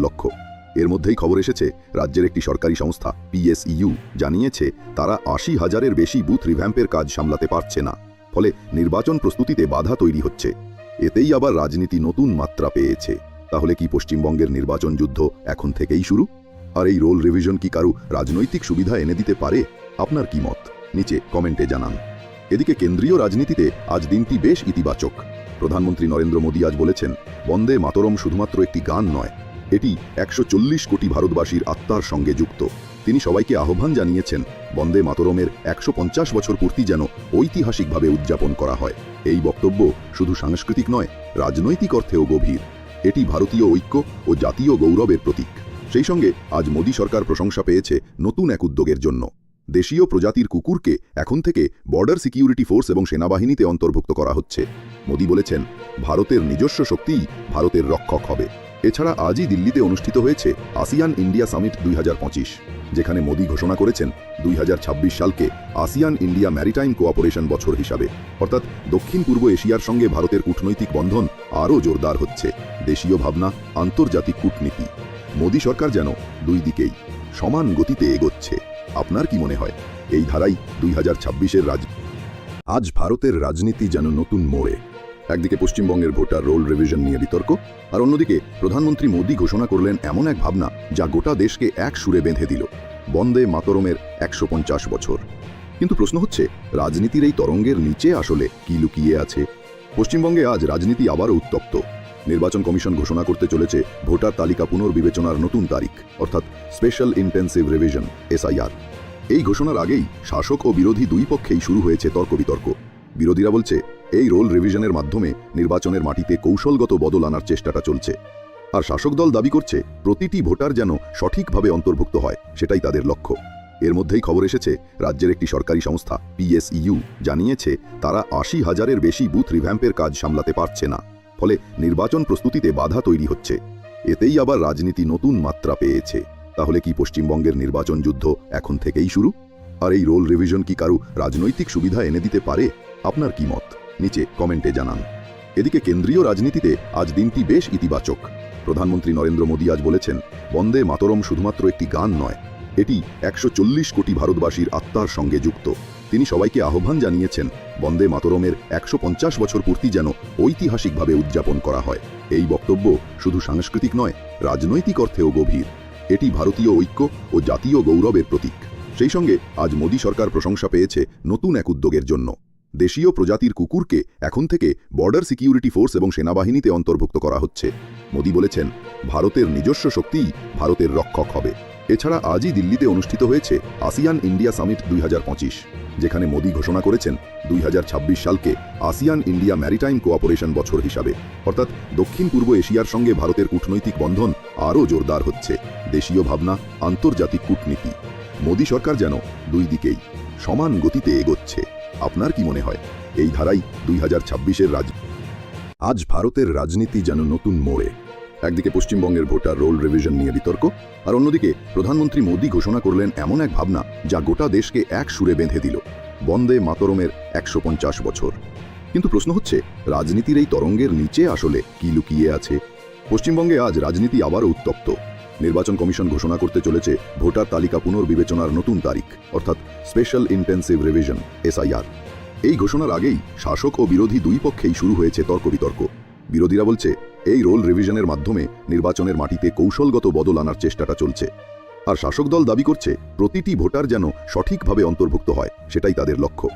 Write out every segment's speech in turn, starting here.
লক্ষ্য। এর মধ্যেই খবর এসেছে, রাজ্যের একটি সরকারি সংস্থা পিএসইউ জানিয়েছে তারা আশি হাজারের বেশি বুথ রিভ্যাম্পের কাজ সামলাতে পারছে না। ফলে নির্বাচন প্রস্তুতিতে বাধা তৈরি হচ্ছে। এতেই আবার রাজনীতি নতুন মাত্রা পেয়েছে। তাহলে কি পশ্চিমবঙ্গের নির্বাচন যুদ্ধ এখন থেকেই শুরু? আর এই রোল রিভিশন কি কারু রাজনৈতিক সুবিধা এনে দিতে পারে? আপনার কি মত? নিচে কমেন্টে জানান। এদিকে কেন্দ্রীয় রাজনীতিতে আজ দিনটি বেশ ইতিবাচক। প্রধানমন্ত্রী নরেন্দ্র মোদী আজ বলেছেন, বন্দে মাতরম শুধুমাত্র একটি গান নয় এটি একশো চল্লিশ কোটি ভারতবাসীর আত্মার সঙ্গে যুক্ত। তিনি সবাইকে আহ্বান জানিয়েছেন, বন্দে মাতরমের একশো পঞ্চাশ বছর পূর্তি যেন ঐতিহাসিকভাবে উদযাপন করা হয়। এই বক্তব্য শুধু সাংস্কৃতিক নয়, রাজনৈতিক অর্থেও গভীর। এটি ভারতীয় ঐক্য ও জাতীয় গৌরবের প্রতীক। সেই সঙ্গে আজ মোদী সরকার প্রশংসা পেয়েছে নতুন এক উদ্যোগের জন্য। দেশীয় প্রজাতির কুকুরকে এখন থেকে বর্ডার সিকিউরিটি ফোর্স এবং সেনাবাহিনীতে অন্তর্ভুক্ত করা হচ্ছে। মোদী বলেছেন, ভারতের নিজস্ব শক্তিই ভারতের রক্ষক হবে। এছাড়া আজই দিল্লিতে অনুষ্ঠিত হয়েছে আসিয়ান ইন্ডিয়া সামিট দুই হাজার পঁচিশ, যেখানে মোদী ঘোষণা করেছেন দুই হাজার ছাব্বিশ সালকে আসিয়ান ইন্ডিয়া ম্যারিটাইম কোঅপারেশন বছর হিসাবে। অর্থাৎ দক্ষিণ পূর্ব এশিয়ার সঙ্গে ভারতের কূটনৈতিক বন্ধন আরও জোরদার হচ্ছে। দেশীয় ভাবনা, আন্তর্জাতিক কূটনীতি। মোদী সরকার যেন দুই দিকেই সমান গতিতে এগোচ্ছে। আপনার কি মনে হয়? এই ধারাই দুই হাজার রাজ আজ ভারতের রাজনীতি যেন নতুন মোড়ে। একদিকে পশ্চিমবঙ্গের ভোটার রোল রিভিশন নিয়ে বিতর্ক, আর অন্যদিকে প্রধানমন্ত্রী মোদী ঘোষণা করলেন এমন এক ভাবনা যা গোটা দেশকে এক সুরে বেঁধে দিল। বন্দে মাতরমের একশো পঞ্চাশ বছর। কিন্তু প্রশ্ন হচ্ছে, রাজনীতির এই তরঙ্গের নিচে আসলে কি লুকিয়ে আছে? পশ্চিমবঙ্গে আজ রাজনীতি আবারও উত্তপ্ত। নির্বাচন কমিশন ঘোষণা করতে চলেছে ভোটার তালিকা পুনর্বিবেচনার নতুন তারিখ, অর্থাৎ স্পেশাল ইন্টেন্সিভ রিভিশন, এসআইআর। এই ঘোষণার আগেই শাসক ও বিরোধী দুই পক্ষেই শুরু হয়েছে তর্ক বিতর্ক। বিরোধীরা বলছে এই রোল রিভিশনের মাধ্যমে নির্বাচনের মাটিতে কৌশলগত বদল আনার চেষ্টাটা চলছে। আর শাসক দল দাবি করছে, প্রতিটি ভোটার যেন সঠিকভাবে অন্তর্ভুক্ত হয়, সেটাই তাদের লক্ষ্য। এর মধ্যেই খবর এসেছে, রাজ্যের একটি সরকারি সংস্থা পিএসইউ জানিয়েছে, তারা আশি হাজারের বেশি বুথ রিভ্যাম্পের কাজ সামলাতে পারছে না। ফলে নির্বাচন প্রস্তুতিতে বাধা তৈরি হচ্ছে। এতেই আবার রাজনীতি নতুন মাত্রা পেয়েছে। তাহলে কি পশ্চিমবঙ্গের নির্বাচন যুদ্ধ এখন থেকেই শুরু? আর এই রোল রিভিশন কি কারু রাজনৈতিক সুবিধা এনে দিতে পারে? আপনার কি মত? নিচে কমেন্টে জানান। এদিকে কেন্দ্রীয় রাজনীতিতে আজ দিনটি বেশ ইতিবাচক। প্রধানমন্ত্রী নরেন্দ্র মোদী আজ বলেছেন, বন্দে মাতরম শুধুমাত্র একটি গান নয়, এটি একশো চল্লিশ কোটি ভারতবাসীর আত্মার সঙ্গে যুক্ত। তিনি সবাইকে আহ্বান জানিয়েছেন, বন্দে মাতরমের একশো পঞ্চাশ বছর পূর্তি যেন ঐতিহাসিকভাবে উদযাপন করা হয়। এই বক্তব্য শুধু সাংস্কৃতিক নয়, রাজনৈতিক অর্থেও গভীর। এটি ভারতীয় ঐক্য ও জাতীয় গৌরবের প্রতীক। সেই সঙ্গে আজ মোদী সরকার প্রশংসা পেয়েছে নতুন এক উদ্যোগের জন্য। দেশীয় প্রজাতির কুকুরকে এখন থেকে বর্ডার সিকিউরিটি ফোর্স এবং সেনাবাহিনীতে অন্তর্ভুক্ত করা হচ্ছে। মোদী বলেছেন, ভারতের নিজস্ব শক্তিই ভারতের রক্ষক হবে। এছাড়া আজই দিল্লিতে অনুষ্ঠিত হয়েছে আসিয়ান ইন্ডিয়া সামিট দুই হাজার পঁচিশ, যেখানে মোদী ঘোষণা করেছেন দুই হাজার ছাব্বিশ সালকে আসিয়ান ইন্ডিয়া ম্যারিটাইম কোঅপারেশন বছর হিসাবে। অর্থাৎ দক্ষিণ পূর্ব এশিয়ার সঙ্গে ভারতের কূটনৈতিক বন্ধন আরও জোরদার হচ্ছে। দেশীয় ভাবনা, আন্তর্জাতিক কূটনীতি। মোদী সরকার যেন দুই দিকেই সমান গতিতে এগোচ্ছে। আপনার কি মনে হয়? এই ধারাই দুই হাজার ছাব্বিশের রাজ আজ ভারতের রাজনীতি যেন নতুন মোড়ে। একদিকে পশ্চিমবঙ্গের ভোটার রোল রিভিশন নিয়ে বিতর্ক, আর অন্যদিকে প্রধানমন্ত্রী মোদী ঘোষণা করলেন এমন এক ভাবনা যা গোটা দেশকে এক সুরে বেঁধে দিল। বন্দে মাতরমের একশো পঞ্চাশ বছর। কিন্তু প্রশ্ন হচ্ছে, রাজনীতির এই তরঙ্গের নিচে আসলে কি লুকিয়ে আছে? পশ্চিমবঙ্গে আজ রাজনীতি আবারও উত্তপ্ত। নির্বাচন কমিশন ঘোষণা করতে চলেছে ভোটার তালিকা পুনর্বিবেচনার নতুন তারিখ, অর্থাৎ স্পেশাল ইন্টেন্সিভ রিভিশন, এসআইআর। এই ঘোষণার আগেই শাসক ও বিরোধী দুই পক্ষেই শুরু হয়েছে তর্ক বিতর্ক বিরোধীরা বলছে, এই রোল রিভিশনের মাধ্যমে নির্বাচনের মাটিতে কৌশলগত বদল আনার চেষ্টাটা চলছে। আর শাসক দল দাবি করছে, প্রতিটি ভোটার যেন সঠিকভাবে অন্তর্ভুক্ত হয়, সেটাই তাদের লক্ষ্য।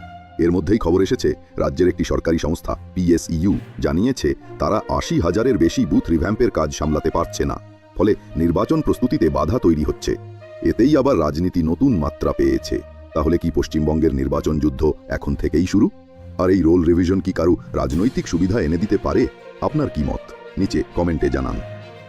এর মধ্যেই খবর এসেছে, রাজ্যের একটি সরকারি সংস্থা, পিএসইউ, জানিয়েছে, তারা আশি হাজারের বেশি বুথ রিভ্যাম্পের কাজ সামলাতে পারছে না। ফলে নির্বাচন প্রস্তুতিতে বাধা তৈরি হচ্ছে। এতেই আবার রাজনীতি নতুন মাত্রা পেয়েছে। তাহলে কি পশ্চিমবঙ্গের নির্বাচন যুদ্ধ এখন থেকেই শুরু? আর এই রোল রিভিশন কি কারু রাজনৈতিক সুবিধা এনে দিতে পারে? আপনার কি মত? নিচে কমেন্টে জানান।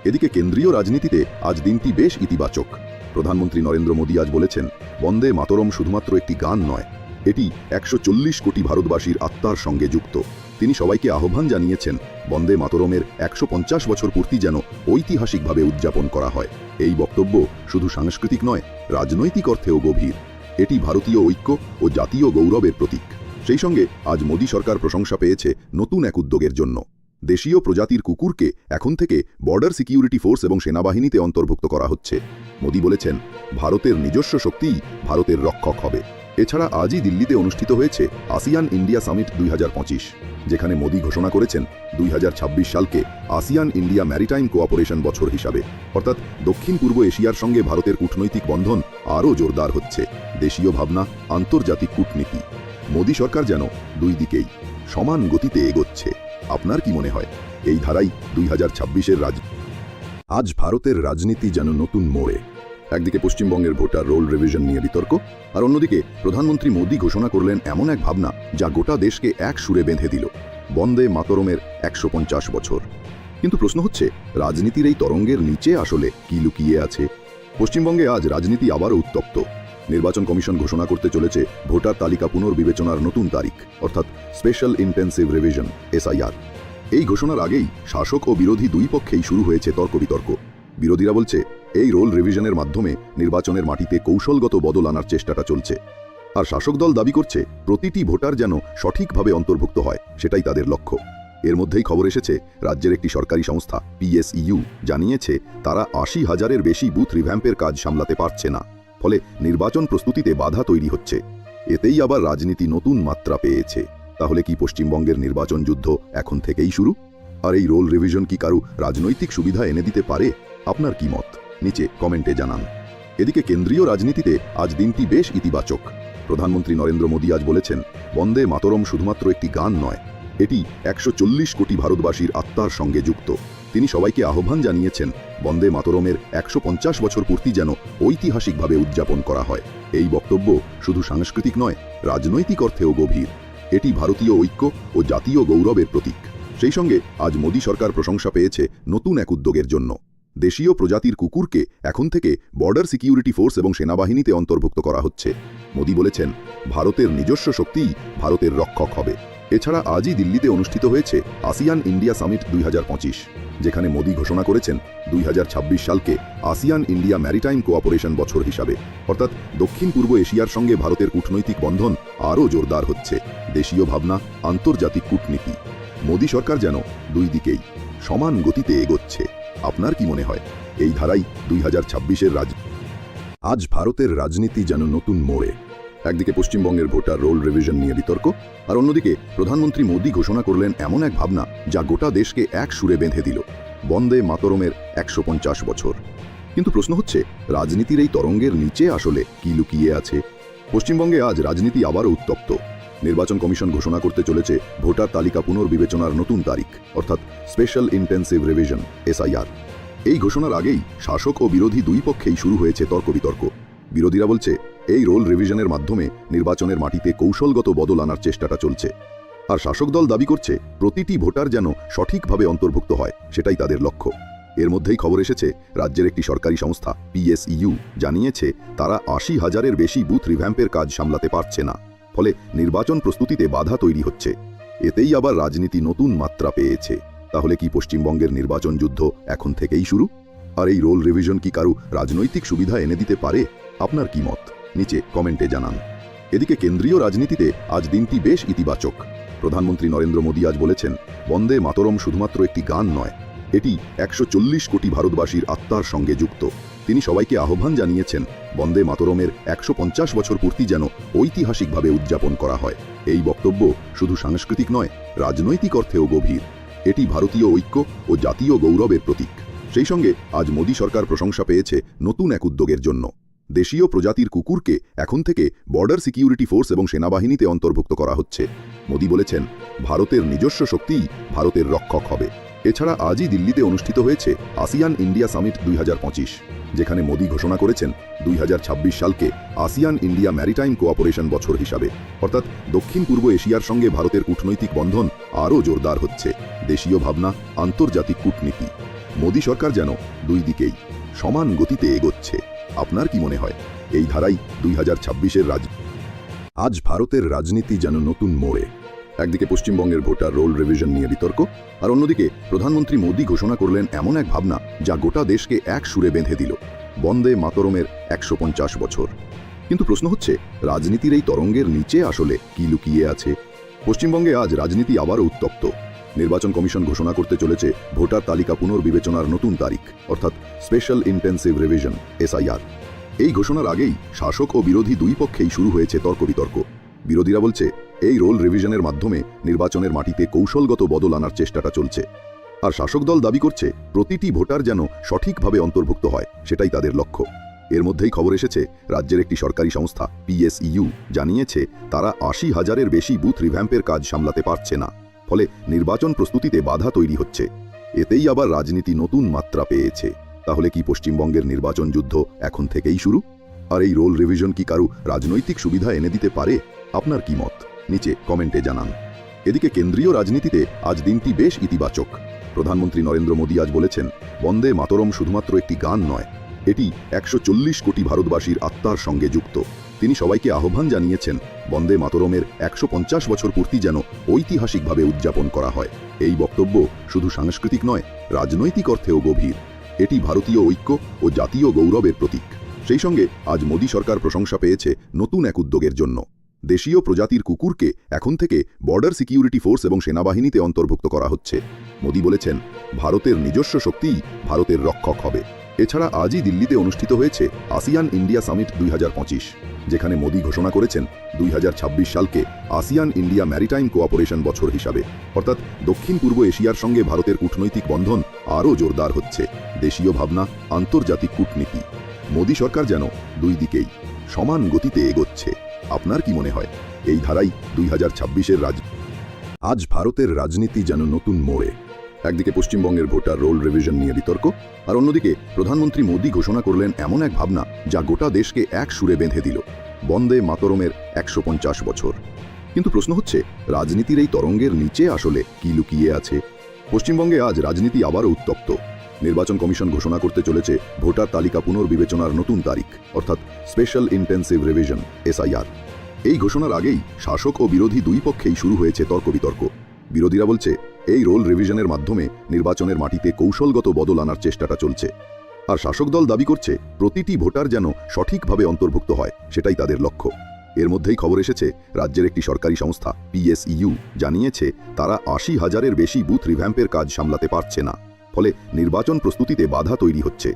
এদিকে কেন্দ্রীয় রাজনীতিতে আজ দিনটি বেশ ইতিবাচক। প্রধানমন্ত্রী নরেন্দ্র মোদী আজ বলেছেন, বন্দে মাতরম শুধুমাত্র একটি গান নয়, এটি একশো চল্লিশ কোটি ভারতবাসীর আত্মার সঙ্গে যুক্ত। তিনি সবাইকে আহ্বান জানিয়েছেন বন্দে মাতরমের একশো পঞ্চাশ বছর পূর্তি যেন ঐতিহাসিকভাবে উদযাপন করা হয়। এই বক্তব্য শুধু সাংস্কৃতিক নয়, রাজনৈতিক অর্থেও গভীর। এটি ভারতীয় ঐক্য ও জাতীয় গৌরবের প্রতীক। সেই সঙ্গে আজ মোদী সরকার প্রশংসা পেয়েছে নতুন এক উদ্যোগের জন্য। দেশীয় প্রজাতির কুকুরকে এখন থেকে বর্ডার সিকিউরিটি ফোর্স এবং সেনাবাহিনীতে অন্তর্ভুক্ত করা হচ্ছে। মোদী বলেছেন, ভারতের নিজস্ব শক্তিই ভারতের রক্ষক হবে। এছাড়া আজই দিল্লিতে অনুষ্ঠিত হয়েছে আসিয়ান ইন্ডিয়া সামিট দুই হাজার পঁচিশ। যেখানে মোদি ঘোষণা করেছেন দুই হাজার ছাব্বিশ সালকে আসিয়ান ইন্ডিয়া ম্যারিটাইম কোঅপারেশন বছর হিসাবে। অর্থাৎ দক্ষিণ পূর্ব এশিয়ার সঙ্গে ভারতের কূটনৈতিক বন্ধন আরও জোরদার হচ্ছে। দেশীয় ভাবনা, আন্তর্জাতিক কূটনীতি। মোদী সরকার যেন দুই দিকেই সমান গতিতে এগোচ্ছে। আপনার কি মনে হয়? এই ধারাই দুই হাজার ছাব্বিশের রাজ আজ ভারতের রাজনীতি যেন নতুন মোড়ে। একদিকে পশ্চিমবঙ্গের ভোটার রোল রিভিশন নিয়ে বিতর্ক, আর অন্যদিকে প্রধানমন্ত্রী মোদী ঘোষণা করলেন এমন এক ভাবনা যা গোটা দেশকে এক সুরে বেঁধে দিল। বন্দে মাতরমের একশো পঞ্চাশ বছর। কিন্তু প্রশ্ন হচ্ছে, রাজনীতির এই তরঙ্গের নিচে আসলে কি লুকিয়ে আছে? পশ্চিমবঙ্গে আজ রাজনীতি আবারও উত্তপ্ত। নির্বাচন কমিশন ঘোষণা করতে চলেছে ভোটার তালিকা পুনর্বিবেচনার নতুন তারিখ, অর্থাৎ স্পেশাল ইন্টেন্সিভ রিভিশন, এসআইআর। এই ঘোষণার আগেই শাসক ও বিরোধী দুই পক্ষেই শুরু হয়েছে তর্ক বিতর্ক। বিরোধীরা বলছে এই রোল রিভিশনের মাধ্যমে নির্বাচনের মাটিতে কৌশলগত বদল আনার চেষ্টাটা চলছে। আর শাসক দল দাবি করছে, প্রতিটি ভোটার যেন সঠিকভাবে অন্তর্ভুক্ত হয়, সেটাই তাদের লক্ষ্য। এর মধ্যেই খবর এসেছে, রাজ্যের একটি সরকারি সংস্থা পিএসইউ জানিয়েছে, তারা আশি হাজারের বেশি বুথ রিভ্যাম্পের কাজ সামলাতে পারছে না। ফলে নির্বাচন প্রস্তুতিতে বাধা তৈরি হচ্ছে। এতেই আবার রাজনীতি নতুন মাত্রা পেয়েছে। তাহলে কি পশ্চিমবঙ্গের নির্বাচন যুদ্ধ এখন থেকেই শুরু? আর এই রোল রিভিশন কি কারু রাজনৈতিক সুবিধা এনে দিতে পারে? আপনার কি মত? নিচে কমেন্টে জানান। এদিকে কেন্দ্রীয় রাজনীতিতে আজ দিনটি বেশ ইতিবাচক। প্রধানমন্ত্রী নরেন্দ্র মোদী আজ বলেছেন, বন্দে মাতরম শুধুমাত্র একটি গান নয়, এটি একশো চল্লিশ কোটি ভারতবাসীর আত্মার সঙ্গে যুক্ত। তিনি সবাইকে আহ্বান জানিয়েছেন, বন্দে মাতরমের একশো পঞ্চাশ বছর পূর্তি যেন ঐতিহাসিকভাবে উদযাপন করা হয়। এই বক্তব্য শুধু সাংস্কৃতিক নয়, রাজনৈতিক অর্থেও গভীর। এটি ভারতীয় ঐক্য ও জাতীয় গৌরবের প্রতীক। সেই সঙ্গে আজ মোদী সরকার প্রশংসা পেয়েছে নতুন এক উদ্যোগের জন্য। দেশীয় প্রজাতির কুকুরকে এখন থেকে বর্ডার সিকিউরিটি ফোর্স এবং সেনাবাহিনীতে অন্তর্ভুক্ত করা হচ্ছে। মোদী বলেছেন, ভারতের নিজস্ব শক্তিই ভারতের রক্ষক হবে। এছাড়া আজই দিল্লিতে অনুষ্ঠিত হয়েছে আসিয়ান ইন্ডিয়া সামিট দুই হাজার পঁচিশ, যেখানে মোদী ঘোষণা করেছেন দুই হাজার ছাব্বিশ সালকে আসিয়ান ইন্ডিয়া ম্যারিটাইম কোঅপারেশন বছর হিসাবে। অর্থাৎ দক্ষিণ পূর্ব এশিয়ার সঙ্গে ভারতের কূটনৈতিক বন্ধন আরও জোরদার হচ্ছে। দেশীয় ভাবনা, আন্তর্জাতিক কূটনীতি। মোদী সরকার যেন দুই দিকেই সমান গতিতে এগোচ্ছে। আপনার কি মনে হয়? এই ধারাই দুই হাজার ছাব্বিশের রাজ আজ ভারতের রাজনীতি যেন নতুন মোড়ে। একদিকে পশ্চিমবঙ্গের ভোটার রোল রিভিশন নিয়ে বিতর্ক, আর অন্যদিকে প্রধানমন্ত্রী মোদী ঘোষণা করলেন এমন এক ভাবনা যা গোটা দেশকে এক সুরে বেঁধে দিল। বন্দে মাতরমের একশো পঞ্চাশ বছর। কিন্তু প্রশ্ন হচ্ছে, রাজনীতির এই তরঙ্গের নিচে আসলে কি লুকিয়ে আছে? পশ্চিমবঙ্গে আজ রাজনীতি আবারও উত্তপ্ত। নির্বাচন কমিশন ঘোষণা করতে চলেছে ভোটার তালিকা পুনর্বিবেচনার নতুন তারিখ, অর্থাৎ স্পেশাল ইন্টেন্সিভ রিভিশন, এসআইআর। এই ঘোষণার আগেই শাসক ও বিরোধী দুই পক্ষেই শুরু হয়েছে তর্ক বিতর্ক। বিরোধীরা বলছে, এই রোল রিভিশনের মাধ্যমে নির্বাচনের মাটিতে কৌশলগত বদল আনার চেষ্টাটা চলছে। আর শাসক দল দাবি করছে, প্রতিটি ভোটার যেন সঠিকভাবে অন্তর্ভুক্ত হয়, সেটাই তাদের লক্ষ্য। এর মধ্যেই খবর এসেছে, রাজ্যের একটি সরকারি সংস্থা, পিএসইউ, জানিয়েছে, তারা আশি হাজারের বেশি বুথ রিভ্যাম্পের কাজ সামলাতে পারছে না। ফলে নির্বাচন প্রস্তুতিতে বাধা তৈরি হচ্ছে। এতেই আবার রাজনীতি নতুন মাত্রা পেয়েছে। তাহলে কি পশ্চিমবঙ্গের নির্বাচন যুদ্ধ এখন থেকেই শুরু? আর এই রোল রিভিশন কি কারু রাজনৈতিক সুবিধা এনে দিতে পারে? আপনার কি মত? নিচে কমেন্টে জানান। এদিকে কেন্দ্রীয় রাজনীতিতে আজ দিনটি বেশ ইতিবাচক। প্রধানমন্ত্রী নরেন্দ্র মোদী আজ বলেছেন, বন্দে মাতরম শুধুমাত্র একটি গান নয়, এটি একশো চল্লিশ কোটি ভারতবাসীর আত্মার সঙ্গে যুক্ত। তিনি সবাইকে আহ্বান জানিয়েছেন, বন্দে মাতরমের একশো পঞ্চাশ বছর পূর্তি যেন ঐতিহাসিকভাবে উদযাপন করা হয়। এই বক্তব্য শুধু সাংস্কৃতিক নয়, রাজনৈতিক অর্থেও গভীর। এটি ভারতীয় ঐক্য ও জাতীয় গৌরবের প্রতীক। সেই সঙ্গে আজ মোদী সরকার প্রশংসা পেয়েছে নতুন এক উদ্যোগের জন্য। দেশীয় প্রজাতির কুকুরকে এখন থেকে বর্ডার সিকিউরিটি ফোর্স এবং সেনাবাহিনীতে অন্তর্ভুক্ত করা হচ্ছে। মোদী বলেছেন, ভারতের নিজস্ব শক্তিই ভারতের রক্ষক হবে। এছাড়া আজই দিল্লিতে অনুষ্ঠিত হয়েছে আসিয়ান ইন্ডিয়া সামিট দুই হাজার পঁচিশ। যেখানে মোদী ঘোষণা করেছেন দুই হাজার ছাব্বিশ সালকে আসিয়ান ইন্ডিয়া ম্যারিটাইম কোঅপারেশন বছর হিসাবে। অর্থাৎ দক্ষিণ পূর্ব এশিয়ার সঙ্গে ভারতের কূটনৈতিক বন্ধন আরও জোরদার হচ্ছে। দেশীয় ভাবনা, আন্তর্জাতিক কূটনীতি। মোদী সরকার যেন দুই দিকেই সমান গতিতে এগোচ্ছে। আপনার কি মনে হয়? এই ধারাই দুই হাজার ছাব্বিশের রাজ আজ ভারতের রাজনীতি যেন নতুন মোড়ে। একদিকে পশ্চিমবঙ্গের ভোটার রোল রিভিশন নিয়ে বিতর্ক, আর অন্যদিকে প্রধানমন্ত্রী মোদী ঘোষণা করলেন এমন এক ভাবনা যা গোটা দেশকে এক সুরে বেঁধে দিল। বন্দে মাতরমের একশো পঞ্চাশ বছর। কিন্তু প্রশ্ন হচ্ছে, রাজনীতির এই তরঙ্গের নিচে আসলে কি লুকিয়ে আছে? পশ্চিমবঙ্গে আজ রাজনীতি আবারও উত্তপ্ত। নির্বাচন কমিশন ঘোষণা করতে চলেছে ভোটার তালিকা পুনর্বিবেচনার নতুন তারিখ, অর্থাৎ স্পেশাল ইন্টেন্সিভ রিভিশন, এসআইআর। এই ঘোষণার আগেই শাসক ও বিরোধী দুই পক্ষেই শুরু হয়েছে তর্ক বিতর্ক বিরোধীরা বলছে এই রোল রিভিশনের মাধ্যমে নির্বাচনের মাটিতে কৌশলগত বদল আনার চেষ্টাটা চলছে। আর শাসক দল দাবি করছে, প্রতিটি ভোটার যেন সঠিকভাবে অন্তর্ভুক্ত হয়, সেটাই তাদের লক্ষ্য। এর মধ্যেই খবর এসেছে, রাজ্যের একটি সরকারি সংস্থা পিএসইউ জানিয়েছে তারা আশি হাজারের বেশি বুথ রিভ্যাম্পের কাজ সামলাতে পারছে না। ফলে নির্বাচন প্রস্তুতিতে বাধা তৈরি হচ্ছে। এতেই আবার রাজনীতি নতুন মাত্রা পেয়েছে। তাহলে কি পশ্চিমবঙ্গের নির্বাচন যুদ্ধ এখন থেকেই শুরু? আর এই রোল রিভিশন কি কারু রাজনৈতিক সুবিধা এনে দিতে পারে? আপনার কি মত? নিচে কমেন্টে জানান। এদিকে কেন্দ্রীয় রাজনীতিতে আজ দিনটি বেশ ইতিবাচক। প্রধানমন্ত্রী নরেন্দ্র মোদী আজ বলেছেন, বন্দে মাতরম শুধুমাত্র একটি গান নয়, এটি একশো চল্লিশ কোটি ভারতবাসীর আত্মার সঙ্গে যুক্ত। তিনি সবাইকে আহ্বান জানিয়েছেন, বন্দে মাতরমের একশো পঞ্চাশ বছর পূর্তি যেন ঐতিহাসিকভাবে উদযাপন করা হয়। এই বক্তব্য শুধু সাংস্কৃতিক নয়, রাজনৈতিক অর্থেও গভীর। এটি ভারতীয় ঐক্য ও জাতীয় গৌরবের প্রতীক। সেই সঙ্গে আজ মোদী সরকার প্রশংসা পেয়েছে নতুন এক উদ্যোগের জন্য। দেশীয় প্রজাতির কুকুরকে এখন থেকে বর্ডার সিকিউরিটি ফোর্স এবং সেনাবাহিনীতে অন্তর্ভুক্ত করা হচ্ছে। মোদী বলেছেন, ভারতের নিজস্ব শক্তিই ভারতের রক্ষক হবে। এছাড়া আজই দিল্লিতে অনুষ্ঠিত হয়েছে আসিয়ান ইন্ডিয়া সামিট দুই হাজার পঁচিশ, যেখানে মোদী ঘোষণা করেছেন দুই হাজার ছাব্বিশ সালকে আসিয়ান ইন্ডিয়া ম্যারিটাইম কোঅপারেশন বছর হিসাবে। অর্থাৎ দক্ষিণ পূর্ব এশিয়ার সঙ্গে ভারতের কূটনৈতিক বন্ধন আরও জোরদার হচ্ছে। দেশীয় ভাবনা, আন্তর্জাতিক কূটনীতি। মোদী সরকার যেন দুই দিকেই সমান গতিতে এগোচ্ছে। আপনার কি মনে হয়? এই ধারাই দুই হাজার ছাব্বিশের রাজ আজ ভারতের রাজনীতি যেন নতুন মোড়ে। একদিকে পশ্চিমবঙ্গের ভোটার রোল রিভিশন নিয়ে বিতর্ক, আর অন্যদিকে প্রধানমন্ত্রী মোদী ঘোষণা করলেন এমন এক ভাবনা যা গোটা দেশকে এক সুরে বেঁধে দিল। বন্দে মাতরমের একশো পঞ্চাশ বছর। কিন্তু প্রশ্ন হচ্ছে, রাজনীতির এই তরঙ্গের নিচে আসলে কি লুকিয়ে আছে? পশ্চিমবঙ্গে আজ রাজনীতি আবারও উত্তপ্ত। নির্বাচন কমিশন ঘোষণা করতে চলেছে ভোটার তালিকা পুনর্বিবেচনার নতুন তারিখ, অর্থাৎ স্পেশাল ইন্টেন্সিভ রিভিশন, এসআইআর। এই ঘোষণার আগেই শাসক ও বিরোধী দুই পক্ষেই শুরু হয়েছে তর্ক বিতর্ক। বিরোধীরা বলছে, এই রোল রিভিশনের মাধ্যমে নির্বাচনের মাটিতে কৌশলগত বদল আনার চেষ্টাটা চলছে। আর শাসক দল দাবি করছে, প্রতিটি ভোটার যেন সঠিকভাবে অন্তর্ভুক্ত হয়, সেটাই তাদের লক্ষ্য। এর মধ্যেই খবর এসেছে, রাজ্যের একটি সরকারি সংস্থা, পিএসইউ, জানিয়েছে, তারা আশি হাজারের বেশি বুথ রিভ্যাম্পের কাজ সামলাতে পারছে না। ফলে নির্বাচন প্রস্তুতিতে বাধা তৈরি হচ্ছে।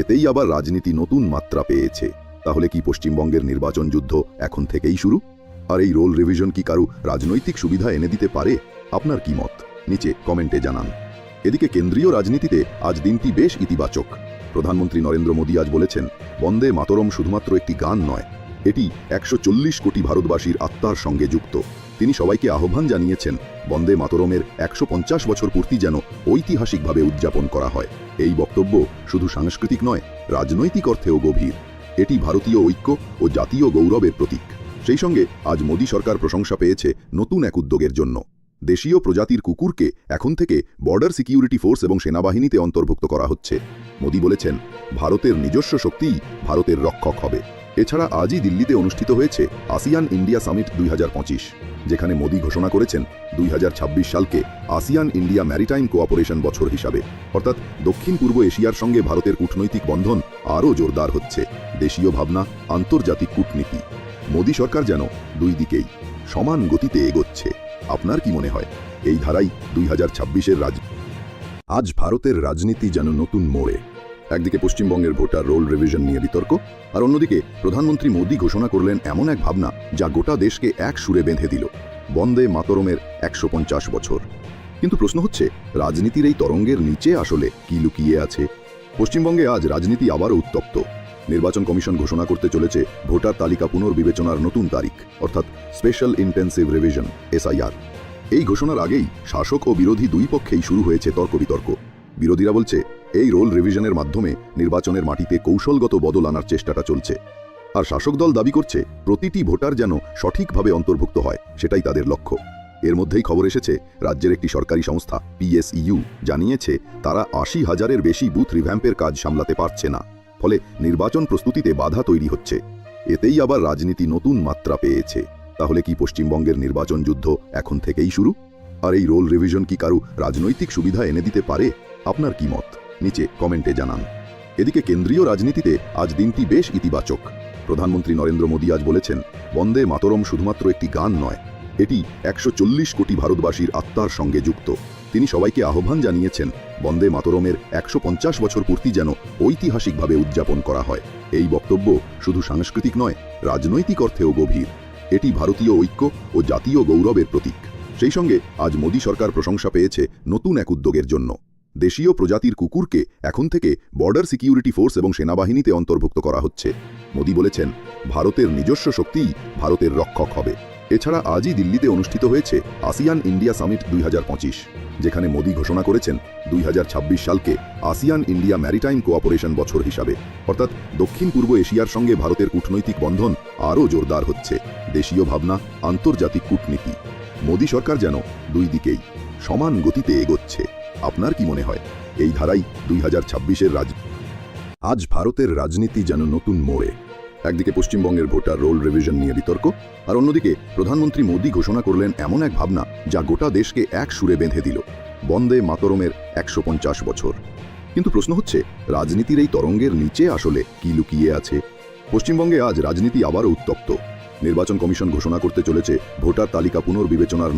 এতেই আবার রাজনীতি নতুন মাত্রা পেয়েছে। তাহলে কি পশ্চিমবঙ্গের নির্বাচন যুদ্ধ এখন থেকেই শুরু? আর এই রোল রিভিশন কি কারু রাজনৈতিক সুবিধা এনে দিতে পারে? আপনার কি মত? নিচে কমেন্টে জানান। এদিকে কেন্দ্রীয় রাজনীতিতে আজ দিনটি বেশ ইতিবাচক। প্রধানমন্ত্রী নরেন্দ্র মোদী আজ বলেছেন, বন্দে মাতরম শুধুমাত্র একটি গান নয়, এটি একশো চল্লিশ কোটি ভারতবাসীর আত্মার সঙ্গে যুক্ত। তিনি সবাইকে আহ্বান জানিয়েছেন, বন্দে মাতরমের একশো পঞ্চাশ বছর পূর্তি যেন ঐতিহাসিকভাবে উদযাপন করা হয়। এই বক্তব্য শুধু সাংস্কৃতিক নয়, রাজনৈতিক অর্থেও গভীর। এটি ভারতীয় ঐক্য ও জাতীয় গৌরবের প্রতীক। সেই সঙ্গে আজ মোদী সরকার প্রশংসা পেয়েছে নতুন এক উদ্যোগের জন্য। দেশীয় প্রজাতির কুকুরকে এখন থেকে বর্ডার সিকিউরিটি ফোর্স এবং সেনাবাহিনীতে অন্তর্ভুক্ত করা হচ্ছে। মোদী বলেছেন, ভারতের নিজস্ব শক্তিই ভারতের রক্ষক হবে। এছাড়া আজই দিল্লিতে অনুষ্ঠিত হয়েছে আসিয়ান ইন্ডিয়া সামিট দুই যেখানে মোদী ঘোষণা করেছেন দুই হাজার ছাব্বিশ সালকে আসিয়ান ইন্ডিয়া ম্যারিটাইম কোঅপারেশন বছর হিসাবে। অর্থাৎ দক্ষিণ পূর্ব এশিয়ার সঙ্গে ভারতের কূটনৈতিক বন্ধন আরও জোরদার হচ্ছে। দেশীয় ভাবনা, আন্তর্জাতিক কূটনীতি। মোদী সরকার যেন দুই দিকেই সমান গতিতে এগোচ্ছে। আপনার কি মনে হয়? এই ধারাই দুই হাজার ছাব্বিশের রাজ আজ ভারতের রাজনীতি যেন নতুন মোড়ে। একদিকে পশ্চিমবঙ্গের ভোটার রোল রিভিশন নিয়ে বিতর্ক, আর অন্যদিকে প্রধানমন্ত্রী মোদী ঘোষণা করলেন এমন এক ভাবনা যা গোটা দেশকে এক সুরে বেঁধে দিল। বন্দে মাতরমের একশো পঞ্চাশ বছর। কিন্তু প্রশ্ন হচ্ছে, রাজনীতির এই তরঙ্গের নিচে আসলে কি লুকিয়ে আছে? পশ্চিমবঙ্গে আজ রাজনীতি আবারও উত্তপ্ত। নির্বাচন কমিশন ঘোষণা করতে চলেছে ভোটার তালিকা পুনর্বিবেচনার নতুন তারিখ, অর্থাৎ স্পেশাল ইন্টেন্সিভ রিভিশন, এসআইআর। এই ঘোষণার আগেই শাসক ও বিরোধী দুই পক্ষেই শুরু হয়েছে তর্ক বিতর্ক বিরোধীরা বলছে, এই রোল রিভিশনের মাধ্যমে নির্বাচনের মাটিতে কৌশলগত বদল আনার চেষ্টাটা চলছে। আর শাসক দল দাবি করছে, প্রতিটি ভোটার যেন সঠিকভাবে অন্তর্ভুক্ত হয়, সেটাই তাদের লক্ষ্য। এর মধ্যেই খবর এসেছে, রাজ্যের একটি সরকারি সংস্থা পিএসইউ জানিয়েছে, তারা আশি হাজারের বেশি বুথ রিভ্যাম্পের কাজ সামলাতে পারছে না। ফলে নির্বাচন প্রস্তুতিতে বাধা তৈরি হচ্ছে। এতেই আবার রাজনীতি নতুন মাত্রা পেয়েছে। তাহলে কি পশ্চিমবঙ্গের নির্বাচন যুদ্ধ এখন থেকেই শুরু? আর এই রোল রিভিশন কি কারু রাজনৈতিক সুবিধা এনে দিতে পারে? আপনার কি মত? নিচে কমেন্টে জানান। এদিকে কেন্দ্রীয় রাজনীতিতে আজ দিনটি বেশ ইতিবাচক। প্রধানমন্ত্রী নরেন্দ্র মোদী আজ বলেছেন, বন্দে মাতরম শুধুমাত্র একটি গান নয়, এটি একশো চল্লিশ কোটি ভারতবাসীর আত্মার সঙ্গে যুক্ত। তিনি সবাইকে আহ্বান জানিয়েছেন, বন্দে মাতরমের একশো পঞ্চাশ বছর পূর্তি যেন ঐতিহাসিকভাবে উদযাপন করা হয়। এই বক্তব্য শুধু সাংস্কৃতিক নয়, রাজনৈতিক অর্থেও গভীর। এটি ভারতীয় ঐক্য ও জাতীয় গৌরবের প্রতীক। সেই সঙ্গে আজ মোদী সরকার প্রশংসা পেয়েছে নতুন এক উদ্যোগের জন্য। দেশীয় প্রজাতির কুকুরকে এখন থেকে বর্ডার সিকিউরিটি ফোর্স এবং সেনাবাহিনীতে অন্তর্ভুক্ত করা হচ্ছে। মোদী বলেছেন, ভারতের নিজস্ব শক্তিই ভারতের রক্ষক হবে। এছাড়া আজই দিল্লিতে অনুষ্ঠিত হয়েছে আসিয়ান ইন্ডিয়া সামিট দুই হাজার পঁচিশ, যেখানে মোদী ঘোষণা করেছেন দুই হাজার ছাব্বিশ সালকে আসিয়ান ইন্ডিয়া ম্যারিটাইম কোঅপারেশন বছর হিসাবে। অর্থাৎ দক্ষিণ পূর্ব এশিয়ার সঙ্গে ভারতের কূটনৈতিক বন্ধন আরও জোরদার হচ্ছে দেশীয় ভাবনা, আন্তর্জাতিক কূটনীতি। মোদী সরকার যেন দুই দিকেই সমান গতিতে এগোচ্ছে। আপনার কি মনে হয়? এই ধারাই দুই হাজার ছাব্বিশের রাজ আজ ভারতের রাজনীতি যেন নতুন মোড়ে। একদিকে পশ্চিমবঙ্গের ভোটার রোল রিভিশন নিয়ে বিতর্ক, আর অন্যদিকে প্রধানমন্ত্রী মোদী ঘোষণা করলেন এমন এক ভাবনা যা গোটা দেশকে এক সুরে বেঁধে দিল। বন্দে মাতরমের একশো পঞ্চাশ বছর। কিন্তু প্রশ্ন হচ্ছে, রাজনীতির এই তরঙ্গের নিচে আসলে কি লুকিয়ে আছে? পশ্চিমবঙ্গে আজ রাজনীতি আবারও উত্তপ্ত। নির্বাচন কমিশন ঘোষণা করতে চলেছে ভোটার তালিকা পুনর্বিবেচনার